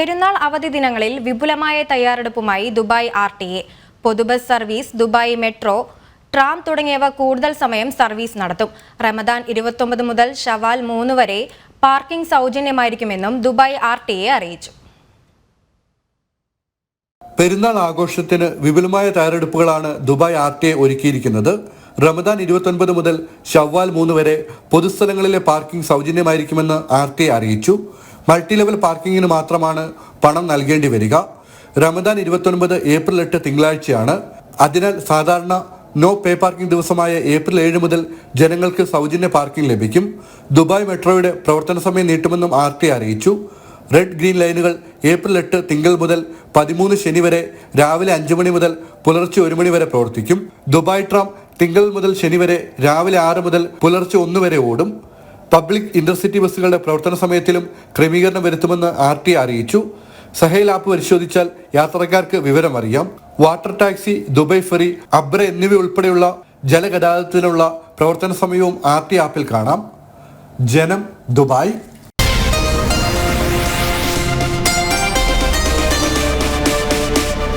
പെരുന്നാൾ അവധി ദിനങ്ങളിൽ വിപുലമായ തയ്യാറെടുപ്പുമായി ദുബായ് ആർ ടി എ പൊതുബസ് സർവീസ് ദുബായ് മെട്രോ ട്രാം തുടങ്ങിയവ കൂടുതൽ സമയം സർവീസ് നടത്തും. റമദാൻ ഇരുപത്തൊമ്പത് മുതൽ ഷവാൽ മൂന്ന് വരെ പാർക്കിംഗ് സൗജന്യമായിരിക്കുമെന്നും ദുബായ് ആർ ടി എ അറിയിച്ചു. പെരുന്നാൾ ആഘോഷത്തിന് വിപുലമായ തയ്യാറെടുപ്പുകളാണ് ദുബായ് ആർ ടി എ ഒരുക്കിയിരിക്കുന്നത്. റമദാൻ ഇരുപത്തൊൻപത് മുതൽ ഷവ്വാൽ മൂന്ന് വരെ പൊതുസ്ഥലങ്ങളിലെ പാർക്കിംഗ് സൗജന്യമായിരിക്കുമെന്ന് ആർ ടി എ അറിയിച്ചു. മൾട്ടി ലെവൽ പാർക്കിങ്ങിന് മാത്രമാണ് പണം നൽകേണ്ടി വരിക. റമദാൻ ഇരുപത്തൊൻപത് ഏപ്രിൽ എട്ട് തിങ്കളാഴ്ചയാണ്. അതിനാൽ സാധാരണ നോ പേ പാർക്കിംഗ് ദിവസമായ ഏപ്രിൽ ഏഴ് മുതൽ ജനങ്ങൾക്ക് സൗജന്യ പാർക്കിംഗ് ലഭിക്കും. ദുബായ് മെട്രോയുടെ പ്രവർത്തന സമയം നീട്ടുമെന്നും ആർ ടി അറിയിച്ചു. റെഡ് ഗ്രീൻ ലൈനുകൾ ഏപ്രിൽ എട്ട് തിങ്കൾ മുതൽ പതിമൂന്ന് ശനി വരെ രാവിലെ അഞ്ച് മണി മുതൽ പുലർച്ചെ ഒരു മണി വരെ പ്രവർത്തിക്കും. ദുബായ് ട്രാം തിങ്കൾ മുതൽ ശനി വരെ രാവിലെ ആറ് മുതൽ പുലർച്ചെ ഒന്ന് വരെ ഓടും. പബ്ലിക് ഇന്റർസിറ്റി ബസ്സുകളുടെ പ്രവർത്തന സമയത്തിലും ക്രമീകരണം വരുത്തുമെന്ന് ആർ ടി അറിയിച്ചു. സഹേൽ ആപ്പ് പരിശോധിച്ചാൽ യാത്രക്കാർക്ക് വിവരം അറിയാം വാട്ടർ ടാക്സി ദുബൈ ഫെറി അബ്ര എന്നിവ ഉൾപ്പെടെയുള്ള ജലഗതാഗതത്തിനുള്ള പ്രവർത്തന സമയവും ആർ ടി ആപ്പിൽ കാണാം. ജനം ദുബായ്.